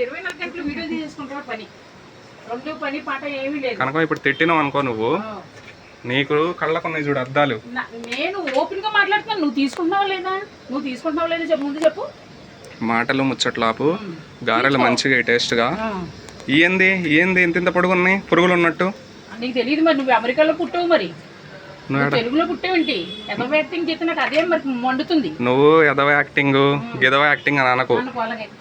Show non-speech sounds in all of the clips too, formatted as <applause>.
ఇరవై నాలుగు గంటలు వీడియో తీసుకుంటావా పని. రెండు పని పాట ఏమీ లేదు. కనుక ఇప్పుడు తిట్టినావు అనుకో నువ్వు. నీకు కళ్ళకున్నాయి చూడు అద్దాలు. నేను ఓపెన్గా మాట్లాడుతున్నాను. నువ్వు తీసుకుంటున్నావా లేదా? నువ్వు తీసుకుంటున్నావా లేదా చెప్పు ముందు చెప్పు. మాటలు ముచ్చట్లాపు. గారెలు మంచిగా టేస్ట్గా ఏంది? ఏంది? ఇంత ఇంత పొడుగున్నాయి? పురుగులు ఉన్నట్టు నీకు తెలియదు మరి నువ్వు అమెరికాలో పుట్టావు మరి. నువ్వు నువ్వు తెలుగులో పుట్టావేంటి? ఎంత యాక్టింగ్ చేస్తే నాకు అదే మరి మండుతుంది. నువ్వు ఎదవ యాక్టింగ్ గిదవ యాక్టింగ్ అని అనకు.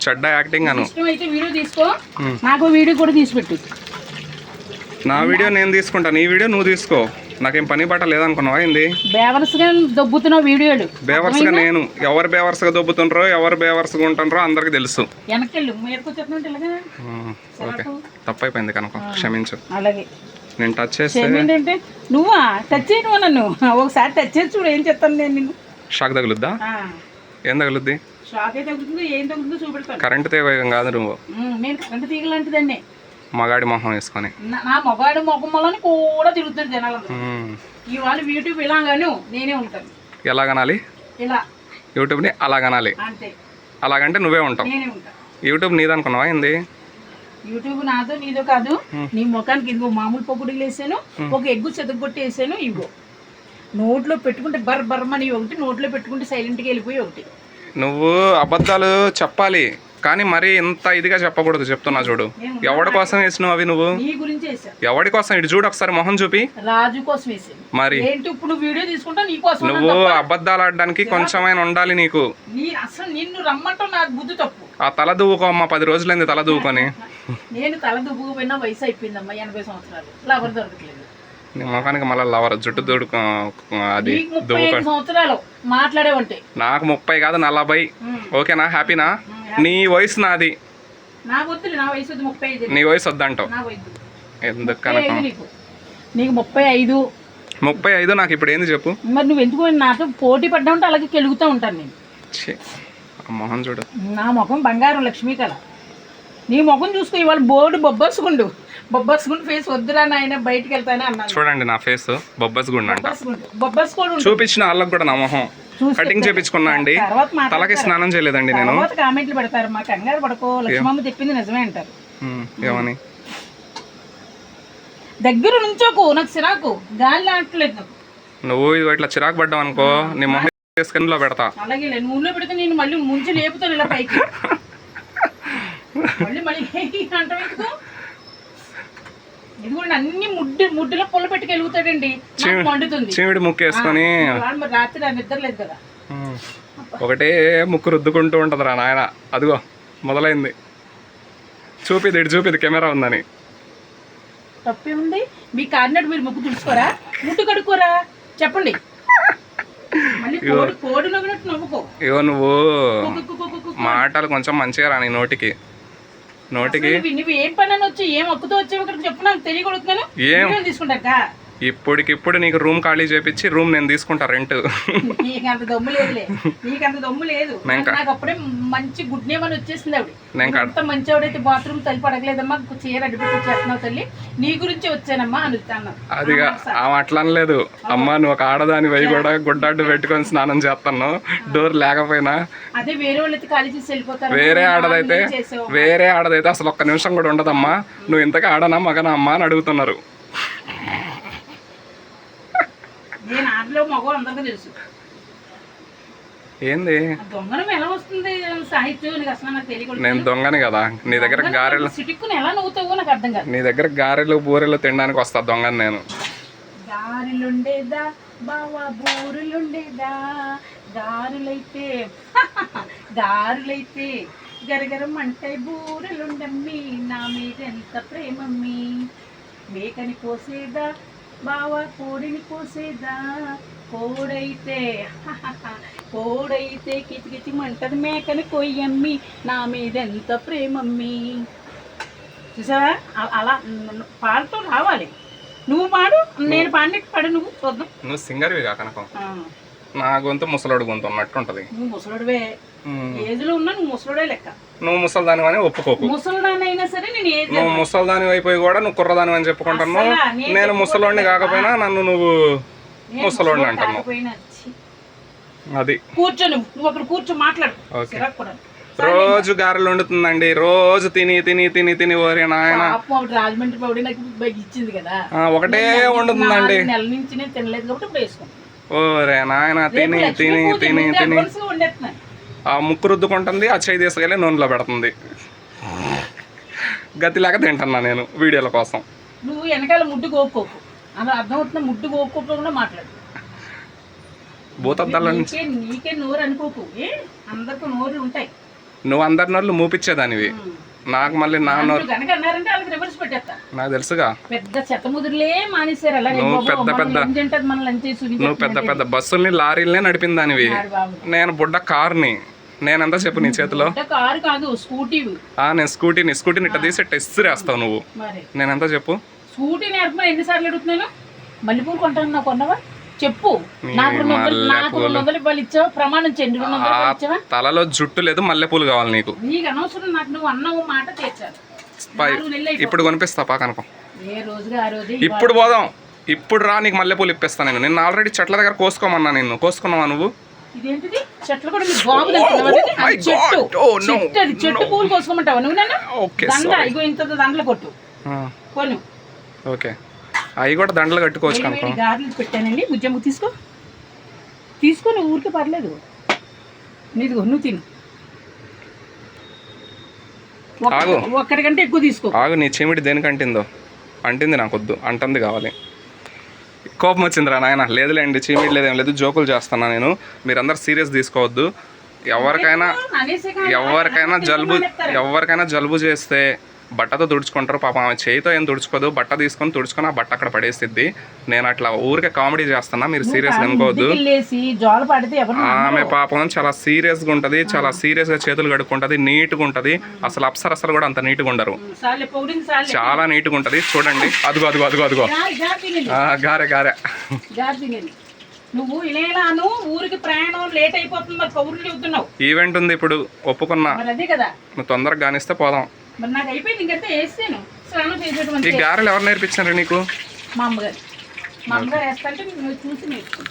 చెడ్డ యాక్టింగ్ అను. ఇష్టం అయితే వీడియో తీసుకో. ఉమ్. నాకు వీడియో కూడా తీసి పెట్టు నా వీడియో నేను తీసుకుంటా. నీ వీడియో నువ్వు తీసుకో. నాకేం పని బట్ట లేదనుకున్నావా ఏంది? బేవరస్గా దొబ్బుతున్నావు వీడియోలు. బేవర్స్గా నేను. ఎవరు బేవర్స్గా దొబ్బుతుండ్రో ఎవరు బేవర్స్గా ఉంటుండ్రో అందరికి తెలుసు. ఓకే. తప్పైపోయింది కనుక. క్షమించు. అలాగే. నేను టచ్ చేస్తే ఏంటంటే నువ్వా? టచ్ చేయను నన్ను. ఒకసారి టచ్ చేసి చూడు ఏం చెప్తాను నేను నిన్ను. షాక్ తగులుద్దా? ఆ, ఏం తగులుద్ది? షాక్ అయితే తగ్గుతుందో ఏం తగ్గుతుందో చూపెడతాను. కరెంట్ తీగం కాదు నువ్వు. నేను కరెంట్ తీగలాంటిదండి మగాడి మొహం వేసుకొని. నా- మొగాడు మొగమ్మలని కూడా తిరుగుతాడు జనాలు ఇవాళ యూట్యూబ్ ఇలాగాను నేనే ఉంటాను. ఎలాగనాలి ఇలా యూట్యూబ్ని అలాగనాలి అంతే. అలాగంటే నువ్వే ఉంటావు. నేనే ఉంటా. యూట్యూబ్ నీదనుకున్నావా ఏంది? యూట్యూబ్ నాదో నీదో కాదు. నీ ముఖానికి ఇదిగో మామూలు పొగుడులు వేసాను ఒక ఎగ్గు చెదగొట్టి వేసాను ఇగో నోట్లో పెట్టుకుంటే బర్ బర్మని ఒకటి నోట్లో పెట్టుకుంటే సైలెంట్గా వెళ్ళిపోయి ఒకటి. నువ్వు అబద్ధాలు చెప్పాలి కానీ మరీ ఇంత ఇదిగా చెప్పకూడదు చెప్తున్నా చూడు. ఎవడి కోసం వేసినావు అవి నువ్వు? నీ గురించి వేసాను ఎవడి కోసం? ఇటు చూడు ఒకసారి మొహం చూపి. రాజు కోసం మరి? ఏంటి ఇప్పుడు వీడియో తీసుకుంటా నీ కోసం నువ్వు అబద్ధాలు ఆడడానికి కొంచెమైనా ఉండాలి నీకు. నీ అసలు నిన్ను రమ్మంటావు నాకు బుద్ధి తప్పు. ఆ తల దువ్వుకో అమ్మ పది రోజులైంది తల దువ్వుకొని. నేను తల దుబ్బుకుపోయినా వయసు అయిపోయిందమ్మా ఎనభై సంవత్సరాలు. లవర్ దొరకట్లేదు. నీ ముఖానికి మళ్ళీ లవర్ జుట్టు దుడుకు అది నీకు ముప్పై దువ్వుకో. ఐదు సంవత్సరాలు మాట్లాడేవంటే. నాకు ముప్పై కాదు నలభై. ఓకేనా? హ్యాపీనా? నీ వయసు నాది. నా వద్దులు నా వయసు వద్దు ముప్పై నీ వయసు వద్దంటావు. ఎందుకు కనుక? నీకు? ముప్పై ఐదు. ముప్పై ఐదు నాకు ఇప్పుడు ఏంది చెప్పు? మరి నువ్వు ఎందుకు నాతో పోటీ పడ్డా ఉంటే అలాగే కెలుగుతూ ఉంటాను నేను. మొహం చూడు. నా ముఖం బంగారం లక్ష్మీ కళ. నీ ముఖం చూసుకో ఇవాళ బోర్డు బొబ్బర్సుకుండు బొబ్బర్సుకుండు ఫేస్ వద్దురా నాయన బయటికి వెళ్తానే అన్నాను. చూడండి నా ఫేస్ బొబ్బస్ గుండు అంట. బొబ్బర్సుకుండు. చూపించిన వాళ్ళకి కూడా నా మొహం. కటింగ్ చేపించుకున్నా అండి. తలకి స్నానం చేయలేదండి నేను. తర్వాత కామెంట్లు పెడతారు. మా కంగారు పడుకో. లక్ష్మమ్మ చెప్పింది నిజమే అంటారు. ఏమని? దగ్గర నుంచోకు నాకు సిరాకు గాలి నాకు. నువ్వు ఇట్లా చిరాకు పడ్డావు అనుకో నీ మొహం స్కిన్లో పెడతా? అలాగే నూనెలో పెడితే నేను మళ్ళీ ముంచి లేపుతాను ఇలా పైకి. మళ్ళీ మళ్ళీ అంటాం ఇదిగోండి అన్ని ముడ్డు ముడ్డులో పుల్ల పెట్టుకు వెలుగుతాడండి. నాకు మండుతుంది. చీమిడి ముక్కు వేసుకొని రాత్రి ఆ నిద్ర లేదు కదా. ఒకటే ముక్కు రుద్దుకుంటూ ఉంటుంది రా నాయన. అదిగో మొదలైంది. చూపిది ఇటు చూపిది కెమెరా ఉందని. తప్పే ఉంది. మీ కారినట్టు మీరు ముక్కు తుడుచుకోరా? ముట్టు కడుక్కోరా? చెప్పండి. ఇగో. నువ్వు. మాటలు కొంచెం మంచిగా రాని నోటికి. నోటికి. నువ్వు ఏం పని వచ్చి ఏం హక్కుతో వచ్చావు ఇక్కడ చెప్పు నాకు తెలియగలుగుతున్నాను ఏం? ఇప్పటికిప్పుడు నీకు రూమ్ ఖాళీ చేపించి రూమ్ నేను తీసుకుంటా రెంట్. మంచి గుడ్ నేమ్ అని వచ్చేసింది ఆవిడ. మంచి ఆవిడైతే బాత్రూమ్ చీర తల్లి. నీ గురించి వచ్చానమ్మా అని అదిగా ఆమె అట్లా అనలేదు. అమ్మ నువ్వు ఒక ఆడదాని పోయి కూడా గుడ్డాడు పెట్టుకొని స్నానం చేస్తాను. డోర్ లేకపోయినా. అదే వేరే వాళ్ళైతే ఖాళీ చేసి వెళ్ళిపోతారు వేరే ఆడదైతే వేరే ఆడదైతే అసలు ఒక్క నిమిషం కూడా ఉండదమ్మా. నువ్వు ఇంతగా ఆడనా మగనా అమ్మా అని అడుగుతున్నారు. ఆటలో మగ అందరికీ తెలుసు. ఏంది? దొంగనం ఎలా వస్తుంది? సాహిత్యం నీకు అసలు నాకు తెలియకూడదు. నేను దొంగని కదా. నీ దగ్గర గారెలు సిటిక్కుని ఎలా నవ్వుతావో నాకు అర్థం కాదు. నీ దగ్గర గారెలు బూరెలు తినడానికి వస్తా దొంగని నేను. గారెలుండేదా? బావా బూరెలుండేదా? గారెలైతే <laughs> గారెలైతే గరగరం అంటే బూరెలుండమ్మి. నా మీద ఎంత ప్రేమమ్మి. మేకని కోసేదా? బావా కోడిని కోసేదా? కోడైతే కోడైతే కిచకిచి మంటది మేకని కొయ్యమ్మి నా మీద ఎంత ప్రేమమ్మి? చూసావా? అలా పాడుతూ రావాలి. నువ్వు పాడు నేను పాడినట్టు పాడు నువ్వు చూద్దాం నువ్వు సింగర్వి కా కనుక. ఆ, నా గొంతు ముసలోడు గొంతు ఉన్నట్టు ఉంటది. నువ్వు ముసలుడివే. ఉన్నా నువ్వు ముసలుడే లెక్క. నువ్వు ముసల్దాని అని ఒప్పుకోకు. ముసలుదాన్ని అయినా సరే నేను ఏజ్ నువ్వు ముసల్దాని అయిపోయి కూడా నువ్వు కుర్రదాని అని చెప్పుకుంటాను నేను ముసలోడిని కాకపోయినా నన్ను నువ్వు ముసలోడిని అంటున్నావు. ఛీ. అది. కూర్చో నువ్వు. అక్కడ కూర్చో మాట్లాడు. రోజు గారెలు వండుతుందండి. రోజు తిని తిని తిని తిని ఓరే నాయన. రాజమండ్రి నాకు ఇచ్చింది కదా. ఒకటే వండుతుందండి. నెలల నుంచి తినలేదు కాబట్టి ఇప్పుడు ఓరే నాయన తిని తిని తిని తిని. ఆ ముక్కు రుద్దుకుంటుంది ఆ చేయి తీసుకెళ్ళి నూనెలో పెడుతుంది. గతిలాగా తింటున్నా నేను వీడియోల కోసం. నువ్వు వెనకాల ముడ్డు కోక్కోకు అలా అర్థమవుతున్న ముడ్డు కోక్కోకుండా మాట్లాడు. భూతద్దాల నీకే నీకే నోరు అనుకోకు. అందరికి నోరులు ఉంటాయి. నువ్వు అందరి నోళ్ళు మూపించేదానివి నాకు మళ్ళీ నా నోరు ఇప్పుడు కనుక అన్నారంటే వాళ్ళకి రివర్స్ పెట్టేస్తా. నాకు తెలుసుగా. పెద్ద మానేశారు. నువ్వు పెద్ద పెద్ద- నువ్వు పెద్ద పెద్ద బస్సుల్ని లారీలనే నడిపిన దానివి. నేను బుడ్డ కార్ని. నేనెంత చెప్పు నీ చేతిలో? కారు కాదు స్కూటీ ఆ నేను స్కూటీని స్కూటీని ఇట్ట తీసి ఇట్ట ఇస్తురేస్తావు నువ్వు. మరి. నేనెంత చెప్పు? స్కూటీ నేర్పమని ఎన్నిసార్లు అడుగుతున్నాను? మల్లెపూలు కొంటాను నాకు కొన్నవా? చెప్పు. నాకు రెండు వందలు నాకు మల్లెపూలు. రెండు వందలు ఇవ్వాలి ఇచ్చావా? ప్రమాణం రెండు వందలు ఆ ఇవ్వాలి ఇచ్చావా? తలలో జుట్టు లేదు మల్లెపూలు కావాలి నీకు. నీకు అనవసరం నాకు నువ్వు అన్న ఓ మాట తీర్చాలి. పై- నాలుగు నెలలు అయిపోయింది. ఇప్పుడు కొనిపిస్తా పా కనుక. ఏ రోజుగా ఆ రోజు ఇప్పుడు పోదాం. ఇప్పుడు రా నీకు మల్లెపూలు ఇప్పిస్తా నేను. నిన్న ఆల్రెడీ చెట్ల దగ్గర కోసుకోమన్నా నిన్ను. కోసుకున్నావా నువ్వు? ఇదేంటిది? చెట్లు కూడా మీకు? Oh my అది చెట్టు. God. Oh, no. చెట్టు అది. చెట్టు పూలు కోసుకోమంటావా నువ్వు నన్ను? దండ ఇగో ఇంత దండలు కొట్టు. కొను. ఓకే అవి కూడా దండలు కట్టుకోవచ్చు కనుక. గారెలు పెట్టానండి. బుజ్జమ్మ తీసుకో. తీసుకో నువ్వు ఊరికే పర్లేదు. నీదిగో నువ్వు తిను. ఆగు. ఒక్కడికంటే ఎక్కువ తీసుకో. ఆగు నీ చెమిటి దేనికి అంటిందో అంటింది నాకు వద్దు అంటుంది కావాలి. కోపం వచ్చిందిరా నాయన. లేదులేండి చీమిడి లేదేం లేదు జోకులు చేస్తున్నా నేను. మీరందరూ సీరియస్ తీసుకోవద్దు. ఎవరికైనా. ఎవరికైనా జలుబు. ఎవరికైనా జలుబు చేస్తే బట్టతో తుడుచుకుంటారు. పాపం ఆమె చేయితో ఏం తుడుచుకోదు. బట్ట తీసుకొని తుడుచుకొని ఆ బట్ట అక్కడ పడేసిద్ది. నేను అట్లా ఊరికే కామెడీ చేస్తున్నా. మీరు సీరియస్ అనుకోవద్దు. ఆమె పాపం చాలా సీరియస్గా ఉంటుంది. చాలా సీరియస్గా చేతులు కడుక్కుంటది. నీట్గా ఉంటుంది. అసలు అప్సరసలు కూడా అంత నీట్గా ఉండరు. చాలా నీట్గా ఉంటుంది. చూడండి. అదిగో అదిగో అదిగో అదిగో. గారి గారి నువ్వు ఊరికి ప్రయాణం లేట్ అయిపోతుంది. మరి చెబుతున్నావు. ఈవెంట్ ఉంది ఇప్పుడు. ఒప్పుకున్నా. మరి అదే కదా. నువ్వు తొందరగా కానిస్తే పోదాం. మరి నాకు అయిపోయింది ఇంకంటే వేస్తాను. స్నానం చేసేయడం ఈ గారెలు ఎవరు నేర్పించారు నీకు? మా అమ్మగారు. మా అమ్మగారు వేస్తాంటే నువ్వు చూసి నేర్చుకో.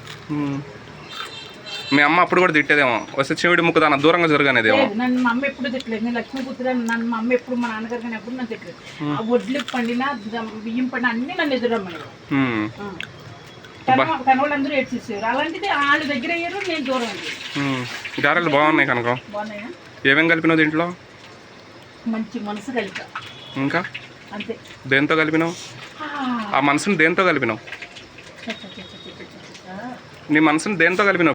మీ అమ్మ అప్పుడు కూడా తిట్టేదేమో. వస్తే చెవిడి ముక్కు దాని దూరంగా జరగనేదేమో. నన్ను మా అమ్మ ఎప్పుడు తిట్టలేదు. నేను లక్ష్మీ పుత్రుడు నన్ను మా అమ్మ ఎప్పుడు మా నాన్నగారు కానీ ఎప్పుడు నన్ను తిట్టలేదు. ఆ వడ్లు పండినా బియ్యం పండినా అన్ని నన్ను. కనవాళ్ళందరూ ఏడ్చేసారు అలాంటిది వాళ్ళ దగ్గర అయ్యారు నేను దూరం. గారెలు బాగున్నాయి కనుక. ఏమేం కలిపినావు దీంట్లో? మంచి మనసు కలిపా. ఇంకా? అంతే. దేంతో కలిపినావు? ఆ, మనసుని దేంతో కలిపినావు. నీ మనసుని దేంతో కలిపినావు?